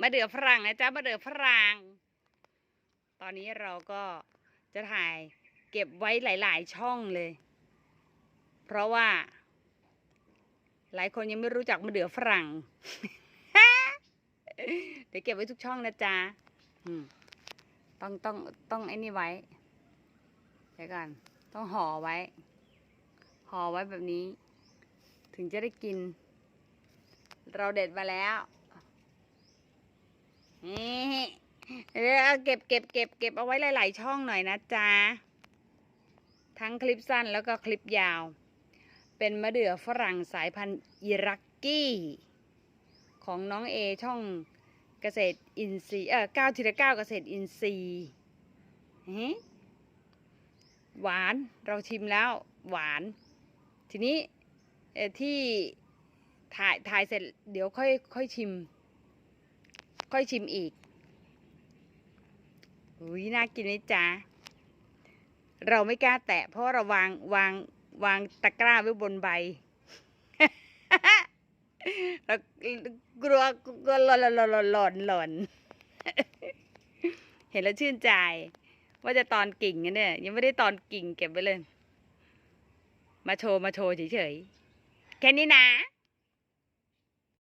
มะเดือฝรั่งนะจ๊ะมะเดือฝรั่ง ตอนนี้เราก็จะถ่ายเก็บไว้หลาย ๆ ช่องเลย เพราะว่า หลายคนยังไม่รู้จักมะเดือฝรั่ง เดี๋ยวเก็บไว้ทุกช่องนะจ๊ะต้องต้องต้องไอ้นี่ไว้เดี๋ยวก่อนต้องห่อไว้ ห่อไว้แบบนี้ ถึงจะได้กิน เราเด็ดมาแล้วนี่ เดี๋ยวเอาเก็บเก็บเก็บเก็บเอาไว้หลาย ๆ ช่องหน่อยนะจ๊ะ ทั้งคลิปสั้นแล้วก็คลิปยาว เป็นมะเดื่อฝรั่งสายพันธุ์อิรักกี้ ของน้องเอช่องเกษตรอินทรีย์เออเก้าทีละเก้าเกษตรอินทรีย์หวานเราชิมแล้วหวาน ทีนี้ที่ถ่ายถ่ายเสร็จเดี๋ยวค่อยค่อยชิม ค่อยชิมอีก อุ้ยน่ากินไหมจ๊ะ เราไม่กล้าแตะ เพราะเราวางวางวางตะกร้าไว้บนใบ เรากลัวกลัวหล่นหล่นหล่นหล่นหล่นเห็นแล้วชื่นใจ ว่าจะตอนกิ่งนเนี่ย ยังไม่ได้ตอนกิ่งเก็บไว้เลย มาโชว์ มาโชว์เฉยๆ แค่นี้นะ